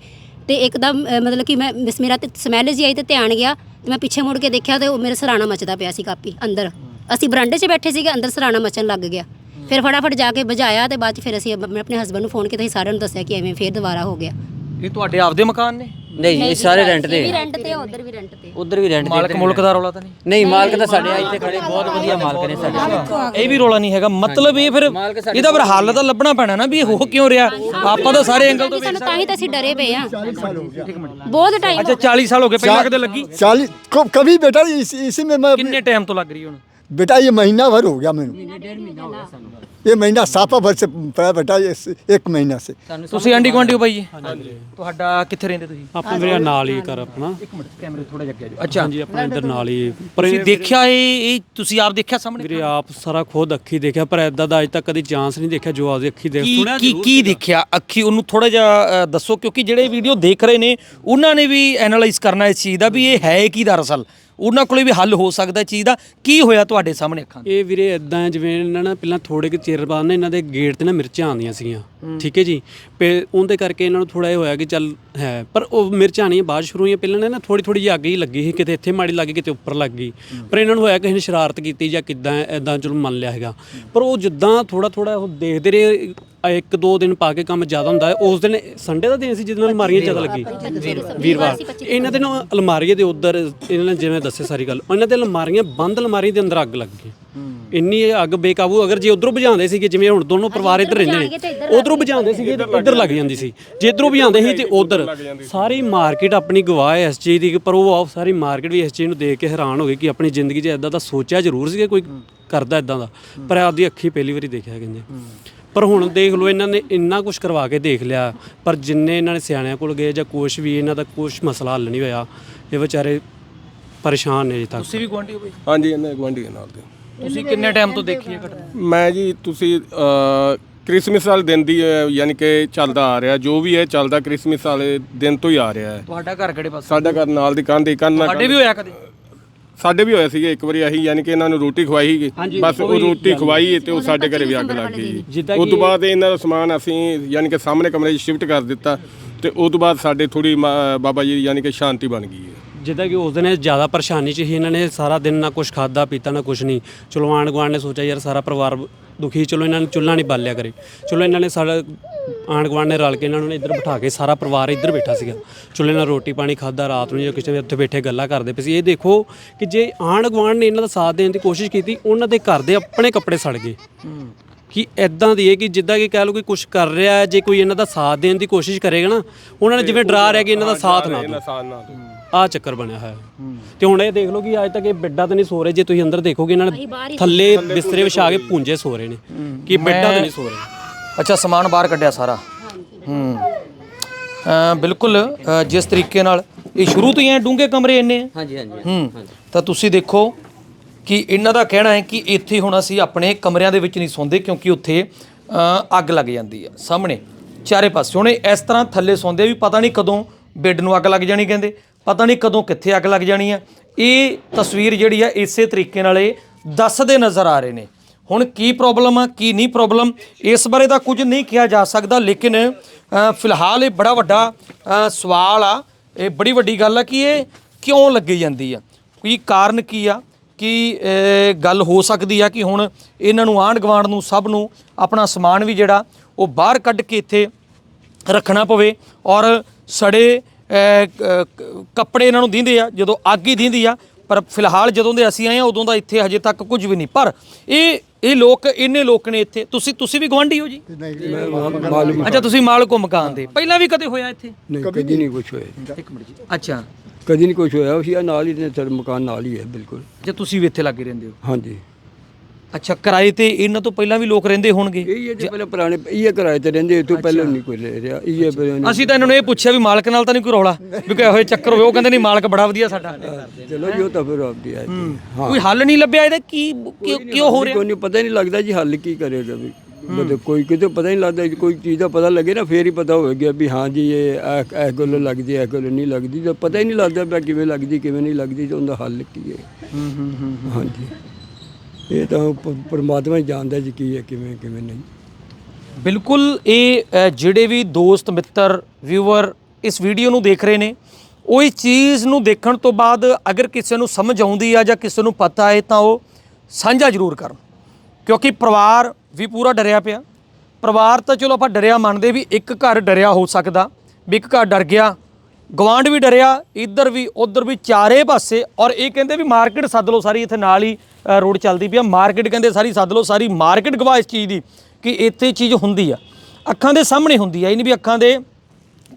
ਤੇ ਇੱਕਦਮ ਮਤਲਬ ਕਿ ਮੈਂ ਮੇਰਾ ਤੇ ਸਮੈਲ ਜੀ ਆਈ ਤੇ ਧਿਆਨ ਗਿਆ। ਤੇ ਮੈਂ ਪਿੱਛੇ ਮੁੜ ਕੇ ਦੇਖਿਆ ਤੇ ਉਹ ਮੇਰਾ ਸਰਾਣਾ ਮਚਦਾ ਪਿਆ ਸੀ ਕਾਪੀ, ਅੰਦਰ। ਅਸੀਂ ਬਰਾਂਡੇ 'ਚ ਬੈਠੇ ਸੀਗੇ, ਅੰਦਰ ਸਰਾਣਾ ਮਚਣ ਲੱਗ ਗਿਆ। ਫਿਰ ਫਟਾਫਟ ਜਾ ਕੇ ਬੁਝਾਇਆ ਤੇ ਬਾਅਦ 'ਚ ਫਿਰ ਅਸੀਂ ਮੈਂ ਆਪਣੇ ਹਸਬੰਡ ਨੂੰ ਫੋਨ ਕੀਤਾ, ਅਸੀਂ ਸਾਰਿਆਂ ਨੂੰ ਦੱਸਿਆ ਕਿ ਐਵੇਂ ਫੇਰ ਦੁਬਾਰਾ ਹੋ ਗਿਆ। ਇਹ ਤੁਹਾਡੇ ਆਪਦੇ ਮਕਾਨ ਨੇ? ਨਹੀਂ ਇਹ ਸਾਰੇ ਰੈਂਟ ਇਹ ਵੀ ਤੇ ਰੈਂਟ ਤੇ ਉਧਰ ਵੀ ਰੈਂਟ ਤੇ ਉਧਰ ਵੀ ਰੈਂਟ ਮਾਲਕ ਮੁਲਕ ਦਾ ਰੌਲਾ ਤਾਂ ਨਹੀਂ ਨਹੀਂ ਮਾਲਕ ਤਾਂ ਸਾਡੇ ਆ ਇੱਥੇ ਖੜੇ ਬਹੁਤ ਵਧੀਆ ਮਾਲਕ ਨੇ ਸਾਡੇ ਇਹ ਵੀ ਰੋਲਾ ਨਹੀਂ ਹੈਗਾ ਮਤਲਬ ਇਹ ਫਿਰ ਇਹਦਾ ਫਿਰ ਹੱਲ ਤਾਂ ਲੱਭਣਾ ਪੈਣਾ ਨਾ ਵੀ ਇਹ ਹੋ ਕਿਉਂ ਰਿਹਾ ਆਪਾਂ ਤਾਂ ਸਾਰੇ ਐਂਗਲ ਤੋਂ ਸਾਨੂੰ ਤਾਂ ਹੀ ਤਾਂ ਅਸੀਂ ਡਰੇ ਪਏ ਆ ਬਹੁਤ ਟਾਈਮ ਅੱਛਾ 40 ਸਾਲ ਹੋ ਗਏ ਪਹਿਲਾਂ ਕਦੇ ਲੱਗੀ चालीस कब कभी बेटा इस, इसी में मैं ਕਿੰਨੇ ਟਾਈਮ ਤੋਂ ਲੱਗ ਰਹੀ ਹੁਣ बेटा ये महीना भर हो गया मैंने ये महीना साफा भर से पड़ा बेटा ये इस- एक महीना से ਤੁਸੀਂ ਆਂਡੀ ਗੁਆਂਢੀ ਹੋ ਬਾਈ ਜੀ ਤੁਹਾਡਾ ਕਿੱਥੇ ਰਹਿੰਦੇ ਤੁਸੀਂ ਆਪਾਂ ਵੀਰੇ ਨਾਲ ਹੀ ਕਰ ਆਪਣਾ ਇੱਕ ਮਿੰਟ ਕੈਮਰੇ ਥੋੜਾ ਜਿਹਾ ਅੱਗੇ ਅੱਛਾ ਹਾਂਜੀ ਆਪਣਾ ਇੱਧਰ ਨਾਲ ਹੀ ਪਰ ਤੁਸੀਂ ਇਹ ਦੇਖਿਆ ਇਹ ਇਹ ਤੁਸੀਂ ਆਪ ਦੇਖਿਆ ਸਾਹਮਣੇ ਵੀਰੇ ਆਪ ਸਾਰਾ ਖੁਦ ਅੱਖੀ ਦੇਖਿਆ ਪਰ ਐਦਾਂ ਦਾ ਅਜ ਤੱਕ ਕਦੀ ਚਾਂਸ ਨਹੀਂ ਦੇਖਿਆ ਜੋ ਆਪਦੀ ਅੱਖੀ ਦੇਖ ਕੀ ਸੁਣਿਆ ਕੀ ਜ਼ਰੂਰ ਕੀ ਦੇਖਿਆ ਅੱਖੀ ਉਹਨੂੰ ਥੋੜਾ ਜਿਹਾ ਅ, ਦੱਸੋ ਕਿਉਂਕਿ ਜਿਹੜੇ ਵੀਡੀਓ ਦੇਖ ਰਹੇ ਨੇ ਉਹਨਾਂ ਨੇ ਵੀ ਐਨਾਲਾਈਜ਼ ਕਰਨਾ ਇਸ ਚੀਜ਼ ਦਾ ਵੀ ਇਹ ਹੈ ਕੀ ਦਰਅਸਲ ਉਹਨਾਂ ਕੋਲੇ ਵੀ ਹੱਲ ਹੋ ਸਕਦਾ ਚੀਜ਼ ਦਾ। ਕੀ ਹੋਇਆ ਤੁਹਾਡੇ ਸਾਹਮਣੇ ਅੱਖਾਂ ਇਹ ਵੀਰੇ ਇਦਾਂ ਜਿਵੇਂ ਇਹਨਾਂ ਨੇ ਪਹਿਲਾਂ ਥੋੜੇ ਕੁ ਚਿਰ ਬਾਅਦ ਨਾ ਇਹਨਾਂ ਦੇ ਗੇਟ ਤੇ ਨਾ ਮਿਰਚਾਂ ਆਉਂਦੀਆਂ ਸੀਗੀਆਂ। ਠੀਕ ਹੈ ਜੀ? ਪੇ ਉਹਦੇ ਕਰਕੇ ਇਹਨਾਂ ਨੂੰ ਥੋੜਾ ਇਹ ਹੋਇਆ ਕਿ ਚੱਲ ਹੈ ਪਰ ਉਹ ਮਿਰਚਾਂ ਆਣੀਆਂ ਬਾਅਦ ਸ਼ੁਰੂ ਹੋਈਆਂ। ਪਹਿਲਾਂ ਨਾ ਥੋੜੀ ਥੋੜੀ ਜਿਹੀ ਅੱਗ ਹੀ ਲੱਗੀ ਸੀ ਕਿਤੇ ਇੱਥੇ ਮਾੜੀ ਲੱਗੀ ਕਿਤੇ ਉੱਪਰ ਲੱਗ ਗਈ। ਪਰ ਇਹਨਾਂ ਨੂੰ ਹੋਇਆ ਕਿਸੇ ਨੇ ਸ਼ਰਾਰਤ ਕੀਤੀ ਜਾਂ ਕਿਦਾਂ ਐਦਾਂ ਚਲੋ ਮੰਨ ਲਿਆ ਹੈਗਾ। ਪਰ ਉਹ ਜਿੱਦਾਂ ਥੋੜਾ ਥੋੜਾ ਉਹ ਦੇਖਦੇ ਰਹੇ ਇੱਕ ਦੋ ਦਿਨ ਪਾ ਕੇ ਕੰਮ ਜ਼ਿਆਦਾ ਹੁੰਦਾ ਹੈ। ਉਸ ਦਿਨ ਸੰਡੇ ਦਾ ਦਿਨ ਸੀ ਜਿਹਦੇ ਨਾਲ ਅਲਮਾਰੀਆਂ ਜ਼ਿਆਦਾ ਲੱਗੀ ਵੀਰਵਾਰ। ਇਹਨਾਂ ਦੇ ਨਾ ਅਲਮਾਰੀਆਂ ਦੇ ਉਧਰ ਇਹਨਾਂ ਨੇ ਜਿਵੇਂ ਦੱਸਿਆ ਸਾਰੀ ਗੱਲ ਇਹਨਾਂ ਦੇ ਅਲਮਾਰੀਆਂ ਬੰਦ ਅਲਮਾਰੀ ਦੇ ਅੰਦਰ ਅੱਗ ਲੱਗ ਗਈ। ਇੰਨੀ ਅੱਗ ਬੇਕਾਬੂ ਅਗਰ ਜੇ ਉਧਰੋਂ ਬੁਝਾਉਂਦੇ ਸੀਗੇ ਜਿਵੇਂ ਹੁਣ ਦੋਨੋਂ ਪਰਿਵਾਰ ਇੱਧਰ ਰਹਿੰਦੇ ਨੇ ਉਧਰੋਂ ਬੁਝਾਉਂਦੇ ਸੀਗੇ ਇੱਧਰ ਲੱਗ ਜਾਂਦੀ ਸੀ। ਜੇ ਇੱਧਰੋਂ ਬੁਝਾਉਂਦੇ ਸੀ ਤੇ ਉਧਰ ਸਾਰੀ ਮਾਰਕੀਟ ਆਪਣੀ ਗਵਾਹ ਹੈ ਇਸ ਚੀਜ਼ ਦੀ ਪਰ ਉਹ ਸਾਰੀ ਮਾਰਕੀਟ ਵੀ ਇਸ ਚੀਜ਼ ਨੂੰ ਦੇਖ ਕੇ ਹੈਰਾਨ ਹੋ ਗਈ ਕਿ ਆਪਣੀ ਜ਼ਿੰਦਗੀ 'ਚ ਇਦਾਂ ਦਾ ਸੋਚਿਆ ਜ਼ਰੂਰ ਸੀਗਾ ਕੋਈ ਕਰਦਾ ਇਦਾਂ ਦਾ। ਪਰ ਆਪਦੀ ਅੱਖੀ ਪਹਿਲੀ ਵਾਰੀ ਦੇਖਿਆ ਕਹਿੰਦੇ। ਪਰ ਹੁਣ ਦੇਖ ਲਓ ਇਹਨਾਂ ਨੇ ਇੰਨਾ ਕੁਝ ਕਰਵਾ ਕੇ ਦੇਖ ਲਿਆ ਪਰ ਜਿੰਨੇ ਇਹਨਾਂ ਨੇ ਸਿਆਣਿਆਂ ਕੋਲ ਗਏ ਜਾਂ ਕੁਛ ਵੀ ਇਹਨਾਂ ਦਾ ਕੁਛ ਮਸਲਾ ਹੱਲ ਨਹੀਂ ਹੋਇਆ ਇਹ ਵਿਚਾਰੇ ਪਰੇਸ਼ਾਨ ਨੇ ਅਜੇ ਤੱਕ। ਤੁਸੀਂ ਵੀ ਗੁਆਂਢੀ ਹੋ ਬਈ? ਹਾਂਜੀ ਇਹਨਾਂ ਗੁਆਂਢੀ ਦੇ ਨਾਲ ਦੇ। ਤੁਸੀਂ ਕਿੰਨੇ ਟਾਈਮ ਤੋਂ ਦੇਖੀ ਹੈ ਘਟਨਾ? ਮੈਂ ਜੀ ਤੁਸੀਂ ਅ, ਕ੍ਰਿਸਮਸ ਵਾਲੇ ਦਿਨ ਦੀ ਅ, ਯਾਨੀ ਕਿ ਚੱਲਦਾ ਆ ਰਿਹਾ ਜੋ ਵੀ ਹੈ ਚੱਲਦਾ ਕ੍ਰਿਸਮਸ ਵਾਲੇ ਦਿਨ ਤੋਂ ਹੀ ਆ ਰਿਹਾ ਹੈ। ਤੁਹਾਡਾ ਘਰ ਕਿਹੜੇ ਪਾਸੇ? ਸਾਡਾ ਘਰ ਨਾਲ ਦੀ ਕੰਧ ਦੀ ਕੰਧ ਨਾਲ ਸਾਡੇ ਵੀ ਹੋਇਆ ਕਦੇ? ਸਾਡੇ ਵੀ ਹੋਇਆ ਸੀਗਾ ਇੱਕ ਵਾਰੀ ਅਸੀਂ ਯਾਨੀ ਕਿ ਇਹਨਾਂ ਨੂੰ ਰੋਟੀ ਖਵਾਈ ਸੀਗੀ। ਬਸ ਉਹ ਰੋਟੀ ਖਵਾਈ ਤੇ ਉਹ ਸਾਡੇ ਘਰੇ ਵੀ ਅੱਗ ਲੱਗ ਗਈ। ਉਸ ਤੋਂ ਬਾਅਦ ਇਹਨਾਂ ਦਾ ਸਮਾਨ ਅਸੀਂ ਯਾਨੀ ਕਿ ਸਾਹਮਣੇ ਕਮਰੇ 'ਚ ਸ਼ਿਫਟ ਕਰ ਦਿੱਤਾ ਤੇ ਉਸ ਤੋਂ ਬਾਅਦ ਸਾਡੇ ਥੋੜੀ ਬਾਬਾ ਜੀ ਯਾਨੀ ਕਿ ਸ਼ਾਂਤੀ ਬਣ ਗਈ ਹੈ। ਜਿੱਦਾਂ ਕਿ ਉਸ ਦਿਨ ਇਹ ਜ਼ਿਆਦਾ ਪਰੇਸ਼ਾਨੀ ਚ ਹੀ ਇਹਨਾਂ ਨੇ ਸਾਰਾ ਦਿਨ ਨਾ ਕੁਝ ਖਾਦਾ ਪੀਤਾ ਨਾ ਕੁਝ ਨਹੀਂ। ਚਲੋ ਆਂਢ ਗੁਆਂਢ ਨੇ ਸੋਚਿਆ ਯਾਰ ਸਾਰਾ ਪਰਿਵਾਰ ਦੁਖੀ ਚਲੋ ਇਹਨਾਂ ਨੂੰ ਚੁੱਲ੍ਹਾ ਨਹੀਂ ਬਾਲਿਆ ਕਰੇ। ਚਲੋ ਇਹਨਾਂ ਨੇ ਸਾਡਾ ਆਂਢ ਗੁਆਂਢ ਨੇ ਰਲ ਕੇ ਇਹਨਾਂ ਨੂੰ ਇੱਧਰ ਬਿਠਾ ਕੇ ਸਾਰਾ ਪਰਿਵਾਰ ਇੱਧਰ ਬੈਠਾ ਸੀਗਾ। ਚੁੱਲ੍ਹੇ ਨਾਲ ਰੋਟੀ ਪਾਣੀ ਖਾਦਾ ਰਾਤ ਨੂੰ ਜਾਂ ਕਿਸੇ ਨੇ ਉੱਥੇ ਬੈਠੇ ਗੱਲਾਂ ਕਰਦੇ ਪਏ ਸੀ ਇਹ ਦੇਖੋ ਕਿ ਜੇ ਆਂਢ ਗੁਆਂਢ ਨੇ ਇਹਨਾਂ ਦਾ ਸਾਥ ਦੇਣ ਦੀ ਕੋਸ਼ਿਸ਼ ਕੀਤੀ ਉਹਨਾਂ ਦੇ ਘਰ ਦੇ ਆਪਣੇ ਕੱਪੜੇ ਸੜ ਗਏ। ਕਿ ਐਦਾਂ ਦੀ ਹੈ ਕਿ ਜਿੱਦਾਂ ਕਿ ਕਹਿ ਲਓ ਕਿ ਕੁਝ ਕਰ ਰਿਹਾ ਹੈ ਜੇ ਕੋਈ ਇਹਨਾਂ ਦਾ ਸਾਥ ਦੇਣ ਦੀ ਕੋਸ਼ਿਸ਼ ਕਰੇਗਾ ਨਾ ਉਹਨਾਂ ਨੇ ਜਿਵੇਂ ਡਰਾ ਰਿਹਾ ਕਿ ਇਹਨਾਂ ਦਾ ਸਾਥ ਨਾ ਦਿਓ। ਆ ਚੱਕਰ ਬਣਿਆ ਹੋਇਆ ਹੈ। ਤੇ ਹੁਣ ਇਹ ਦੇਖ ਲਓ ਕਿ ਅੱਜ ਤੱਕ ਇਹ ਬੈੱਡਾਂ ਤੇ ਨਹੀਂ ਸੋ ਰਹੇ। ਜੇ ਤੁਸੀਂ ਅੰਦਰ ਦੇਖੋਗੇ ਇਹਨਾਂ ਨੇ ਥੱਲੇ ਬਿਸਤਰੇ ਵਿਛਾ ਕੇ ਪੁੰਜੇ ਸੋ ਰਹੇ ਨੇ ਕਿ ਬੈੱਡਾਂ ਤੇ ਨਹੀਂ ਸੋ ਰਹੇ। ਅੱਛਾ ਸਮਾਨ ਬਾਹਰ ਕੱਢਿਆ ਸਾਰਾ। ਹੂੰ। ਅ, ਬਿਲਕੁਲ ਅ, ਜਿਸ ਤਰੀਕੇ ਨਾਲ ਇਹ ਸ਼ੁਰੂ ਤੋਂ ਹੀ ਐ ਡੂੰਘੇ ਕਮਰੇ ਇੰਨੇ ਆ। ਹਾਂਜੀ ਹਾਂਜੀ ਹੂੰ। ਤਾਂ ਤੁਸੀਂ ਦੇਖੋ ਕਿ ਇਹਨਾਂ ਦਾ ਕਹਿਣਾ ਹੈ ਕਿ ਇੱਥੇ ਹੁਣ ਅਸੀਂ ਆਪਣੇ ਕਮਰਿਆਂ ਦੇ ਵਿੱਚ ਨਹੀਂ ਸੌਂਦੇ ਕਿਉਂਕਿ ਉੱਥੇ ਅ, ਅੱਗ ਲੱਗ ਜਾਂਦੀ ਹੈ ਸਾਹਮਣੇ ਚਾਰੇ ਪਾਸੇ। ਹੁਣ ਇਹ ਇਸ ਤਰ੍ਹਾਂ ਥੱਲੇ ਸੌਂਦੇ ਵੀ ਪਤਾ ਨਹੀਂ ਕਦੋਂ ਬੈੱਡ ਨੂੰ ਅੱਗ ਲੱਗ ਜਾਣੀ ਕਹਿੰਦੇ। ਪਤਾ ਨਹੀਂ ਕਦੋਂ ਕਿੱਥੇ ਅੱਗ ਲੱਗ ਜਾਣੀ ਹੈ। ਇਹ ਤਸਵੀਰ ਜਿਹੜੀ ਆ ਇਸੇ ਤਰੀਕੇ ਨਾਲ ਇਹ ਦੱਸਦੇ ਨਜ਼ਰ ਆ ਰਹੇ ਨੇ। ਹੁਣ ਕੀ ਪ੍ਰੋਬਲਮ ਆ, ਕੀ ਨਹੀਂ ਪ੍ਰੋਬਲਮ ਇਸ ਬਾਰੇ ਤਾਂ ਕੁਝ ਨਹੀਂ ਕਿਹਾ ਜਾ ਸਕਦਾ, ਲੇਕਿਨ ਫਿਲਹਾਲ ਇਹ ਬੜਾ ਵੱਡਾ ਸਵਾਲ ਆ। ਇਹ ਬੜੀ ਵੱਡੀ ਗੱਲ ਆ ਕਿ ਇਹ ਕਿਉਂ ਲੱਗੀ ਜਾਂਦੀ ਆ? ਕੀ ਕਾਰਨ ਕੀ ਆ? ਕਿ ਗੱਲ ਹੋ ਸਕਦੀ ਆ ਕਿ ਹੁਣ ਇਹਨਾਂ ਨੂੰ ਆਂਢ ਗੁਆਂਢ ਨੂੰ, ਸਭ ਨੂੰ ਆਪਣਾ ਸਮਾਨ ਵੀ ਜਿਹੜਾ ਉਹ ਬਾਹਰ ਕੱਢ ਕੇ ਇੱਥੇ ਰੱਖਣਾ ਪਵੇ ਔਰ ਸੜੇ ਕੱਪੜੇ ਇਹਨਾਂ ਨੂੰ ਦਿੰਦੇ ਆ ਜਦੋਂ ਅੱਗ ਹੀ ਦਿੰਦੀ ਆ ਪਰ ਫਿਲਹਾਲ ਜਦੋਂ ਦੇ ਅਸੀਂ ਆਏ ਆ ਉਦੋਂ ਦਾ ਇੱਥੇ ਹਜੇ ਤੱਕ ਕੁਝ ਵੀ ਨਹੀਂ। ਪਰ ਇਹ ਇਹ ਲੋਕ ਇੰਨੇ ਲੋਕ ਨੇ ਇੱਥੇ। ਤੁਸੀਂ ਤੁਸੀਂ ਵੀ ਗਵਾਂਢੀ ਹੋ ਜੀ? ਅੱਛਾ ਤੁਸੀਂ ਮਾਲਕ ਹੋ ਮਕਾਨ ਦੇ। ਪਹਿਲਾਂ ਵੀ ਕਦੇ ਹੋਇਆ ਇੱਥੇ? ਨਹੀਂ ਕਦੀ ਨਹੀਂ ਕੁਛ ਹੋਇਆ। ਇੱਕ ਮਿੰਟ ਜੀ। ਅੱਛਾ। ਕਦੀ ਨਹੀਂ ਕੁਛ ਹੋਇਆ। ਉਸੇ ਨਾਲ ਹੀ ਨੇ ਸਰ ਮਕਾਨ ਨਾਲ ਹੀ ਹੈ ਬਿਲਕੁਲ। ਜੇ ਤੁਸੀਂ ਵੀ ਇੱਥੇ ਲੱਗੇ ਰਹਿੰਦੇ ਹੋ? ਹਾਂਜੀ। ਅੱਛਾ ਕਿਰਾਏ ਤੇ ਇਹਨਾਂ ਤੋਂ ਪਹਿਲਾਂ ਵੀ ਲੋਕ ਰਹਿੰਦੇ ਹੋਣਗੇ? ਇਹ ਜੇ ਪਹਿਲੇ ਪੁਰਾਣੇ ਇਹ ਕਿਰਾਏ ਤੇ ਰਹਿੰਦੇ ਇਹ ਤੋਂ ਪਹਿਲਾਂ ਨਹੀਂ ਕੋਈ ਲੈ ਰਿਹਾ ਇਹ ਅਸੀਂ ਤਾਂ ਇਹਨਾਂ ਨੂੰ ਇਹ ਪੁੱਛਿਆ ਵੀ ਮਾਲਕ ਨਾਲ ਤਾਂ ਨਹੀਂ ਕੋਈ ਰੌਲਾ ਵੀ ਕੋਈ ਇਹੋ ਜਿਹੇ ਚੱਕਰ ਹੋਵੇ ਉਹ ਕਹਿੰਦੇ ਨਹੀਂ ਮਾਲਕ ਬੜਾ ਵਧੀਆ ਸਾਡਾ। ਚਲੋ ਜੀ ਉਹ ਤਾਂ ਫਿਰ ਆਪਦੀ ਆਏ ਹਾਂ। ਕੋਈ ਹੱਲ ਨਹੀਂ ਲੱਭਿਆ ਇਹਦਾ? ਕੀ ਕਿਉਂ- ਹੋ ਰਿਹਾ? ਕੋਈ ਨਹੀਂ ਪਤਾ ਨਹੀਂ ਲੱਗਦਾ ਜੀ ਹੱਲ ਕੀ ਕਰੇਗਾ ਵੀ। ਮਤਲਬ ਕੋਈ ਕਿਤੇ ਪਤਾ ਨਹੀਂ ਲੱਗਦਾ ਜੀ, ਕੋਈ ਚੀਜ਼ ਦਾ ਪਤਾ ਲੱਗੇ ਨਾ ਫੇਰ ਹੀ ਪਤਾ ਹੋਵੇਗਾ ਵੀ ਹਾਂ ਜੀ ਇਹ ਇਹ ਗੱਲ ਲੱਗਦੀ ਹੈ ਇਹ ਗੱਲ ਨਹੀਂ ਲੱਗਦੀ ਤਾਂ ਪਤਾ ਹੀ ਨਹੀਂ ਲੱਗਦਾ ਵੀ ਕਿਵੇਂ ਲੱਗਦੀ ਕਿਵੇਂ ਨਹੀਂ ਲੱਗਦੀ ਤੇ ਉਹਦਾ ਹੱਲ ਕੀ ਹੈ। ਹਾਂਜੀ। ਇਹ ਤਾਂ ਪਰਮਾਤਮਾ ਹੀ ਜਾਣਦਾ ਜੀ ਕੀ ਹੈ ਕਿਵੇਂ ਕਿਵੇਂ ਨਹੀਂ। ਬਿਲਕੁਲ ਇਹ ਅ, ਜਿਹੜੇ ਵੀ ਦੋਸਤ ਮਿੱਤਰ ਵਿਊਅਰ ਇਸ ਵੀਡੀਓ ਨੂੰ ਦੇਖ ਰਹੇ ਨੇ ਉਹ ਇਸ ਚੀਜ਼ ਨੂੰ ਦੇਖਣ ਤੋਂ ਬਾਅਦ ਅਗਰ ਕਿਸੇ ਨੂੰ ਸਮਝ ਆਉਂਦੀ ਆ ਜਾਂ ਕਿਸੇ ਨੂੰ ਪਤਾ ਹੈ ਤਾਂ ਉਹ ਸਾਂਝਾ ਜ਼ਰੂਰ ਕਰਨ। ਕਿਉਂਕਿ ਪਰਿਵਾਰ ਵੀ ਪੂਰਾ ਡਰਿਆ ਪਿਆ। ਪਰਿਵਾਰ ਤਾਂ ਚਲੋ ਆਪਾਂ ਡਰਿਆ ਮੰਨਦੇ ਵੀ ਇੱਕ ਘਰ ਡਰਿਆ ਹੋ ਸਕਦਾ ਵੀ ਇੱਕ ਘਰ ਡਰ ਗਿਆ ਗਵਾਂਢ ਵੀ ਡਰਿਆ, ਇੱਧਰ ਵੀ, ਉੱਧਰ ਵੀ, ਚਾਰੇ ਪਾਸੇ ਔਰ ਇਹ ਕਹਿੰਦੇ ਵੀ ਮਾਰਕੀਟ ਸੱਦ ਲਓ ਸਾਰੀ, ਇੱਥੇ ਨਾਲ ਹੀ ਰੋਡ ਚੱਲਦੀ ਪਈ ਆ। ਮਾਰਕੀਟ ਕਹਿੰਦੇ ਸਾਰੀ ਸੱਦ ਲਓ, ਸਾਰੀ ਮਾਰਕੀਟ ਗਵਾਹ ਇਸ ਚੀਜ਼ ਦੀ ਕਿ ਇੱਥੇ ਚੀਜ਼ ਹੁੰਦੀ ਆ। ਅੱਖਾਂ ਦੇ ਸਾਹਮਣੇ ਹੁੰਦੀ ਆ, ਇਹ ਨਹੀਂ ਵੀ ਅੱਖਾਂ ਦੇ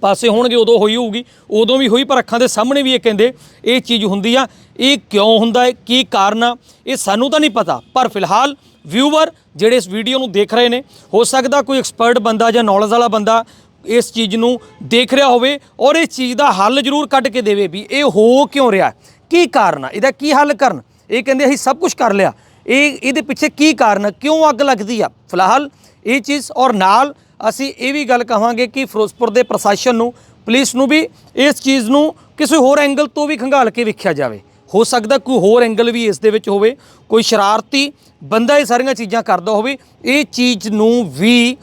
ਪਾਸੇ ਹੋਣਗੇ, ਉਦੋਂ ਹੋਈ ਹੋਊਗੀ, ਉਦੋਂ ਵੀ ਹੋਈ, ਪਰ ਅੱਖਾਂ ਦੇ ਸਾਹਮਣੇ ਵੀ ਇਹ ਕਹਿੰਦੇ ਇਹ ਚੀਜ਼ ਹੁੰਦੀ ਆ। ਇਹ ਕਿਉਂ ਹੁੰਦਾ ਹੈ? ਕੀ ਕਾਰਨ ਆ? ਇਹ ਸਾਨੂੰ ਤਾਂ ਨਹੀਂ ਪਤਾ, ਪਰ ਫਿਲਹਾਲ ਵਿਊਵਰ ਜਿਹੜੇ ਇਸ ਵੀਡੀਓ ਨੂੰ ਦੇਖ ਰਹੇ ਨੇ, ਹੋ ਸਕਦਾ ਕੋਈ ਐਕਸਪਰਟ ਬੰਦਾ ਜਾਂ ਨੌਲੇਜ ਵਾਲਾ ਬੰਦਾ ਇਸ ਚੀਜ਼ ਨੂੰ ਦੇਖ ਰਿਹਾ ਹੋਵੇ ਔਰ ਇਸ ਚੀਜ਼ ਦਾ ਹੱਲ ਜ਼ਰੂਰ ਕੱਢ ਕੇ ਦੇਵੇ ਵੀ ਇਹ ਹੋ ਕਿਉਂ ਰਿਹਾ ਕੀ ਕਾਰਨ ਆ? ਇਹਦਾ ਕੀ ਹੱਲ ਕਰਨ? ਇਹ ਕਹਿੰਦੇ ਅਸੀਂ ਸਭ ਕੁਝ ਕਰ ਲਿਆ। ਇਹ ਇਹਦੇ ਪਿੱਛੇ ਕੀ ਕਾਰਨ ਆ? ਕਿਉਂ ਅੱਗ ਲੱਗਦੀ ਆ? ਫਿਲਹਾਲ ਇਹ ਚੀਜ਼ ਔਰ ਨਾਲ ਅਸੀਂ ਇਹ ਵੀ ਗੱਲ ਕਹਾਂਗੇ ਕਿ ਫਿਰੋਜ਼ਪੁਰ ਦੇ ਪ੍ਰਸ਼ਾਸਨ ਨੂੰ, ਪੁਲਿਸ ਨੂੰ ਵੀ ਇਸ ਚੀਜ਼ ਨੂੰ ਕਿਸੇ ਹੋਰ ਐਂਗਲ ਤੋਂ ਵੀ ਖੰਗਾਲ ਕੇ ਵੇਖਿਆ ਜਾਵੇ। ਹੋ ਸਕਦਾ ਕੋਈ ਹੋਰ ਐਂਗਲ ਵੀ ਇਸ ਦੇ ਵਿੱਚ ਹੋਵੇ, ਕੋਈ ਸ਼ਰਾਰਤੀ ਬੰਦਾ ਇਹ ਸਾਰੀਆਂ ਚੀਜ਼ਾਂ ਕਰਦਾ ਹੋਵੇ। ਇਹ ਚੀਜ਼ ਨੂੰ ਵੀ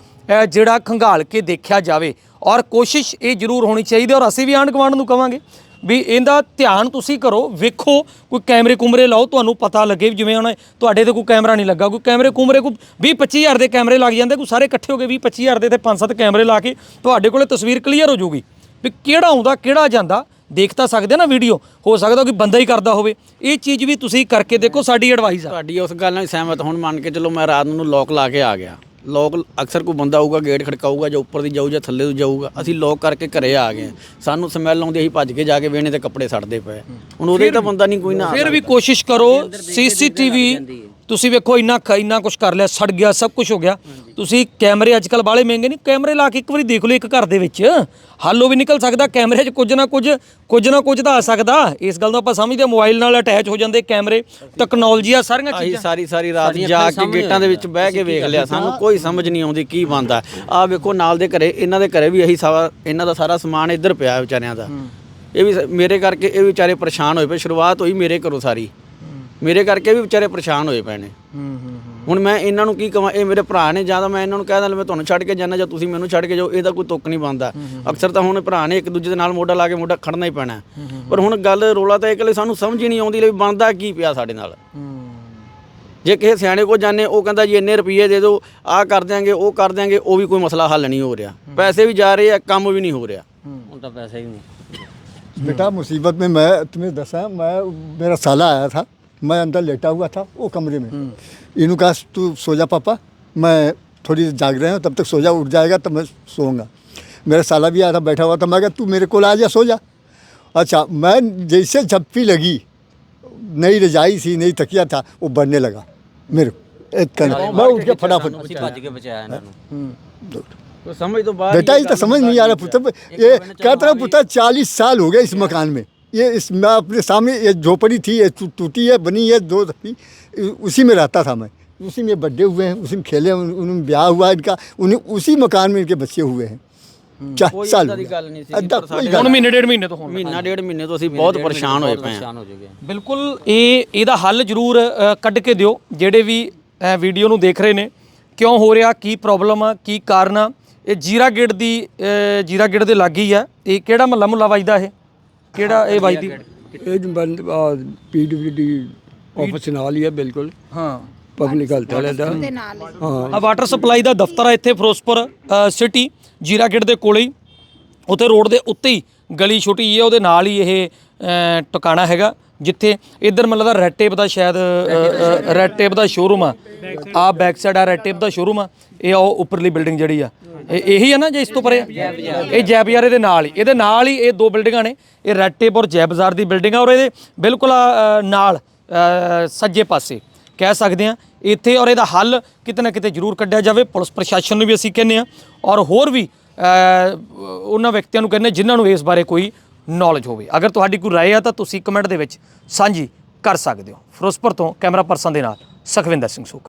ਜਿਹੜਾ ਖੰਗਾਲ ਕੇ ਦੇਖਿਆ ਜਾਵੇ। ਔਰ ਕੋਸ਼ਿਸ਼ ਇਹ ਜ਼ਰੂਰ ਹੋਣੀ ਚਾਹੀਦੀ ਔਰ ਅਸੀਂ ਵੀ ਆਂਢ ਗੁਆਂਢ ਨੂੰ ਕਵਾਂਗੇ ਵੀ ਇਹਦਾ ਧਿਆਨ ਤੁਸੀਂ ਕਰੋ, ਵੇਖੋ, ਕੋਈ ਕੈਮਰੇ ਕੁਮਰੇ ਲਾਓ, ਤੁਹਾਨੂੰ ਪਤਾ ਲੱਗੇ ਵੀ ਜਿਵੇਂ ਹੁਣ ਤੁਹਾਡੇ ਤੇ ਕੋਈ ਕੈਮਰਾ ਨਹੀਂ ਲੱਗਾ, ਕੋਈ ਕੈਮਰੇ ਕੁਮਰੇ ਕੋਈ 20 25000 ਦੇ ਕੈਮਰੇ ਲੱਗ ਜਾਂਦੇ, ਕੋਈ ਸਾਰੇ ਇਕੱਠੇ ਹੋ ਕੇ 20 25000 ਦੇ ਤੇ 5-7 ਕੈਮਰੇ ਲਾ ਕੇ ਤੁਹਾਡੇ ਕੋਲੇ ਤਸਵੀਰ ਕਲੀਅਰ ਹੋ ਜਾਊਗੀ ਵੀ ਕਿਹੜਾ ਆਉਂਦਾ, ਕਿਹੜਾ ਜਾਂਦਾ, ਦੇਖ ਤਾਂ ਸਕਦੇ ਨਾ ਵੀਡੀਓ, ਹੋ ਸਕਦਾ ਕਿ ਬੰਦਾ ਹੀ ਕਰਦਾ ਹੋਵੇ। ਇਹ ਚੀਜ਼ ਵੀ ਤੁਸੀਂ ਕਰਕੇ ਦੇਖੋ, ਸਾਡੀ ਐਡਵਾਈਸ ਆ। ਤੁਹਾਡੀ ਉਸ ਗੱਲ ਨਾਲ ਸਹਿਮਤ, ਹੁਣ ਮੰਨ ਕੇ ਚਲੋ ਮੈਂ ਰਾਤ ਨੂੰ ਲੋਕ ਲਾ ਕੇ ਆ ਗਿਆ। ਲੋਕ ਅਕਸਰ ਕੋਈ ਬੰਦਾ ਆਊਗਾ ਗੇਟ ਖੜਕਾਊਗਾ ਜਾਂ ਉੱਪਰ ਦੀ ਜਾਊ ਜਾਂ ਥੱਲੇ ਤੋਂ ਜਾਊਗਾ ਅਸੀਂ ਲੋਕ ਕਰਕੇ ਘਰੇ ਆ ਗਏ ਸਾਨੂੰ ਸਮੈਲ ਆਉਂਦੀ ਅਸੀਂ ਭੱਜ ਕੇ ਜਾ ਕੇ ਵੇਹਣੇ ਤੇ ਕੱਪੜੇ ਸੜਦੇ ਪਏ। ਹੁਣ ਉਹਦੇ ਤਾਂ ਬੰਦਾ ਨਹੀਂ ਕੋਈ ਨਾ ਫਿਰ ਵੀ ਕੋਸ਼ਿਸ਼ ਕਰੋ ਸੀਸੀਟੀਵੀ ਤੁਸੀਂ ਵੇਖੋ ਇੰਨਾ ਖ- ਇੰਨਾ ਕੁਝ ਕਰ ਲਿਆ ਸੜ ਗਿਆ ਸਭ ਕੁਝ ਹੋ ਗਿਆ। ਤੁਸੀਂ ਕੈਮਰੇ ਅੱਜ ਕੱਲ ਬਾਲੇ ਮਹਿੰਗੇ ਨਹੀਂ ਕੈਮਰੇ ਲਾ ਕੇ ਇੱਕ ਵਾਰੀ ਦੇਖ ਲਓ ਇੱਕ ਘਰ ਦੇ ਵਿੱਚ। ਹੱਲ ਵੀ ਨਿਕਲ ਸਕਦਾ ਕੈਮਰੇ 'ਚ ਕੁਝ ਨਾ ਕੁਝ ਕੁਝ ਨਾ ਕੁਝ ਤਾਂ ਆ ਸਕਦਾ। ਇਸ ਗੱਲ ਨੂੰ ਆਪਾਂ ਸਮਝਦੇ ਹਾਂ, ਮੋਬਾਈਲ ਨਾਲ ਅਟੈਚ ਹੋ ਜਾਂਦੇ ਕੈਮਰੇ ਟੈਕਨੋਲੋਜੀ ਆ ਸਾਰੀਆਂ ਅਸੀਂ ਚੀਜ਼ਾਂ। ਸਾਰੀ ਸਾਰੀ ਰਾਤ ਜਾ ਕੇ ਗੇਟਾਂ ਦੇ ਵਿੱਚ ਬਹਿ ਕੇ ਵੇਖ ਲਿਆ ਸਾਨੂੰ ਕੋਈ ਸਮਝ ਨਹੀਂ ਆਉਂਦੀ ਕੀ ਬੰਦਾ ਆ ਵੇਖੋ ਨਾਲ ਦੇ ਘਰੇ ਇਹਨਾਂ ਦੇ ਘਰੇ ਵੀ ਇਹੀ ਸਾਰਾ ਇਹਨਾਂ ਦਾ ਸਾਰਾ ਸਮਾਨ ਇੱਧਰ ਪਿਆ ਵਿਚਾਰਿਆਂ ਦਾ। ਇਹ ਵੀ ਮੇਰੇ ਕਰਕੇ ਇਹ ਵਿਚਾਰੇ ਪਰੇਸ਼ਾਨ ਹੋਏ ਪਏ ਸ਼ੁਰੂਆਤ ਹੋਈ ਮੇਰੇ ਘਰੋਂ ਸਾਰੀ। ਮੇਰੇ ਕਰਕੇ ਵੀ ਵਿਚਾਰੇ ਪਰੇਸ਼ਾਨ ਹੋਏ ਪਏ ਨੇ। ਹੁਣ ਮੈਂ ਇਹਨਾਂ ਨੂੰ ਕੀ ਕਹਾਂ ਇਹ ਮੇਰੇ ਭਰਾ ਨੇ ਜਾਂ ਤਾਂ ਮੈਂ ਇਹਨਾਂ ਨੂੰ ਕਹਿ ਦਾਂ ਮੈਂ ਤੁਹਾਨੂੰ ਛੱਡ ਕੇ ਜਾਣਾ ਜਾਂ ਤੁਸੀਂ ਮੈਨੂੰ ਛੱਡ ਕੇ ਜਾਓ ਇਹਦਾ ਕੋਈ ਤੁੱਕ ਨਹੀਂ ਬੰਦਾ ਅਕਸਰ ਤਾਂ ਹੁਣ ਭਰਾ ਨੇ ਇੱਕ ਦੂਜੇ ਦੇ ਨਾਲ ਮੋਢਾ ਲਾ ਕੇ ਮੋਢਾ ਖੜਨਾ ਹੀ ਪੈਣਾ ਪਰ ਹੁਣ ਗੱਲ ਰੋਲਾ ਤਾਂ ਇਹ ਕਿ ਸਾਨੂੰ ਸਮਝ ਹੀ ਨਹੀਂ ਆਉਂਦੀ ਲਈ ਬੰਦਾ ਕੀ ਪਿਆ ਸਾਡੇ ਨਾਲ ਜੇ ਕਿਸੇ ਸਿਆਣੇ ਕੋ ਜਾਣੇ ਉਹ ਕਹਿੰਦਾ ਜੀ ਇੰਨੇ ਰੁਪਏ ਦੇ ਦਿਓ ਆਹ ਕਰ ਦਿਆਂਗੇ ਉਹ ਕਰ ਦਿਆਂਗੇ ਉਹ ਵੀ ਕੋਈ ਮਸਲਾ ਹੱਲ ਨਹੀਂ ਹੋ ਰਿਹਾ ਪੈਸੇ ਵੀ ਜਾ ਰਹੇ ਆ ਕੰਮ ਵੀ ਨਹੀਂ ਹੋ ਰਿਹਾ ਹੁਣ ਤਾਂ ਪੈਸਾ ਹੀ ਨਹੀਂ बेटा मुसीबत में मैं तुम्हें दसा मैं मेरा साला आया था मैं अंदर लेटा हुआ था वो कमरे में इन्हों कहा तू सो जा पापा मैं थोड़ी जाग रहे हैं तब तक सो जा उठ जाएगा तब मैं सोऊँगा। मेरा साला भी आधा बैठा हुआ था मैं कहा तू मेरे को आ जा सो जा। अच्छा मैं जैसे झप्पी लगी नई रजाई थी नई तकिया था वो बढ़ने लगा मेरे को। हाँ, मैं हाँ, उठ के हाँ, फटाफट हम्म, बेटा ये तो समझ नहीं आ रहा पुत्र ये कहता तो पुत्र चालीस साल हो गया इस मकान में। ये इस मैं अपने सामने ये झोपड़ी थी ये टू- टूटी है बनी है दो दफी उसी में रहता था मैं उसी में बर्थडे हुए हैं उसी में खेले उन- उनमें ब्याह हुआ इनका उन्हें उसी मकान में इनके बच्चे हुए हैं चार ਕੋਈ साल ਏਦਾਂ हो ਦੀ गया। ਗੱਲ ਨਹੀਂ ਸੀ अद्दा ਪਰ कोई ਸਾਡੇ गल ਹੁਣ ਮਹੀਨੇ ਡੇਢ ਮਹੀਨੇ ਤੋਂ ਹੋਣ ਮਹੀਨਾ ਡੇਢ ਮਹੀਨੇ ਤੋਂ ਅਸੀਂ ਬਹੁਤ ਪਰੇਸ਼ਾਨ ਹੋਏ ਪਏ ਹਾਂ ਪਰੇਸ਼ਾਨ ਹੋ ਜੂਗੇ ਬਿਲਕੁਲ ਇਹ ਇਹਦਾ ਹੱਲ ਜ਼ਰੂਰ ਅ, ਕੱਢ ਕੇ ਦਿਓ ਜਿਹੜੇ ਵੀ ਅ, ਵੀਡੀਓ ਨੂੰ ਦੇਖ ਰਹੇ ਨੇ ਕਿਉਂ ਹੋ ਰਿਹਾ ਕੀ ਪ੍ਰੋਬਲਮ ਆ ਕੀ ਕਾਰਨ ਆ ਇਹ ਜੀਰਾ ਗੇਟ ਦੀ ਅ, ਜੀਰਾ ਗੇਟ ਦੇ ਲਾਗੇ ਹੀ ਆ ਇਹ ਕਿਹੜਾ ਮਹੱਲਾ ਮੁੱਲਾ ਵੱਜਦਾ ਇਹ ਕਿਹੜਾ ਇਹ ਵੱਜਦੀ ਇਹ ਬੰਦ ਪੀਡਬਲਯੂਡੀ ਆਫਿਸ ਨਾਲ ਹੀ ਹੈ ਬਿਲਕੁਲ। ਹਾਂ। ਪਬਲਿਕ ਹੈਲਥ ਵਾਲੇ ਦਾ। ਦੇ ਨਾਲ ਹੀ। ਆ ਵਾਟਰ ਸਪਲਾਈ ਦਾ ਦਫ਼ਤਰ ਆ ਇੱਥੇ ਫਿਰੋਜ਼ਪੁਰ ਸਿਟੀ ਜੀਰਾ ਗੇਟ ਦੇ ਕੋਲੇ ਹੀ। ਉੱਥੇ ਰੋਡ ਦੇ ਉੱਤੇ ਹੀ ਗਲੀ ਛੋਟੀ ਜਿਹੀ ਹੈ ਉਹਦੇ ਨਾਲ ਹੀ ਇਹ ਟਿਕਾਣਾ ਹੈਗਾ। ਜਿੱਥੇ ਇੱਧਰ ਮੈਨੂੰ ਲੱਗਦਾ ਰੈਡ ਟੇਪ ਦਾ ਸ਼ਾਇਦ ਰੈਡ ਟੇਪ ਦਾ ਸ਼ੋਰੂਮ ਆ। ਆ ਬੈਕ ਸਾਈਡ ਆ ਰੈਡ ਟੇਪ ਦਾ ਸ਼ੋਰੂਮ ਆ। ਇਹ ਆ ਉਹ ਉੱਪਰਲੀ ਬਿਲਡਿੰਗ ਜਿਹੜੀ ਆ। ਇਹ ਇਹੀ ਆ ਨਾ ਜੇ ਇਸ ਤੋਂ ਪਰੇ? ਇਹ ਜੈ ਬਾਜ਼ਾਰ ਦੇ ਨਾਲ ਹੀ। ਇਹਦੇ ਨਾਲ ਹੀ ਇਹ ਦੋ ਬਿਲਡਿੰਗਾਂ ਨੇ। ਇਹ ਰੈਡ ਟੇਪ ਔਰ ਜੈ ਬਾਜ਼ਾਰ ਦੀ ਬਿਲਡਿੰਗ ਆ ਔਰ ਇਹਦੇ ਬਿਲਕੁਲ ਨਾਲ ਸੱਜੇ ਪਾਸੇ। ਕਹਿ ਸਕਦੇ ਆ ਇੱਥੇ ਔਰ ਇਹਦਾ ਹੱਲ ਕਿਤੇ ਨਾ ਕਿਤੇ ਜ਼ਰੂਰ ਕੱਢਿਆ ਜਾਵੇ। ਪੁਲਿਸ ਪ੍ਰਸ਼ਾਸਨ ਨੂੰ ਵੀ ਅਸੀਂ ਕਹਿੰਦੇ ਆ ਔਰ ਹੋਰ ਵੀ ਉਹਨਾਂ ਵਿਅਕਤੀਆਂ ਨੂੰ ਕਹਿੰਦੇ ਜਿਨ੍ਹਾਂ ਨੂੰ ਇਸ ਬਾਰੇ ਕੋਈ ਨੌਲੇਜ ਹੋਵੇ। ਅਗਰ ਤੁਹਾਡੀ ਕੋਈ ਰਾਏ ਆ ਤਾਂ ਤੁਸੀਂ ਕਮੈਂਟ ਦੇ ਵਿੱਚ ਸਾਂਝੀ ਕਰ ਸਕਦੇ ਹੋ। ਫਿਰੋਜ਼ਪੁਰ ਤੋਂ ਕੈਮਰਾ ਪਰਸਨ ਦੇ ਨਾਲ ਸੁਖਵਿੰਦਰ ਸਿੰਘ ਸੁਖ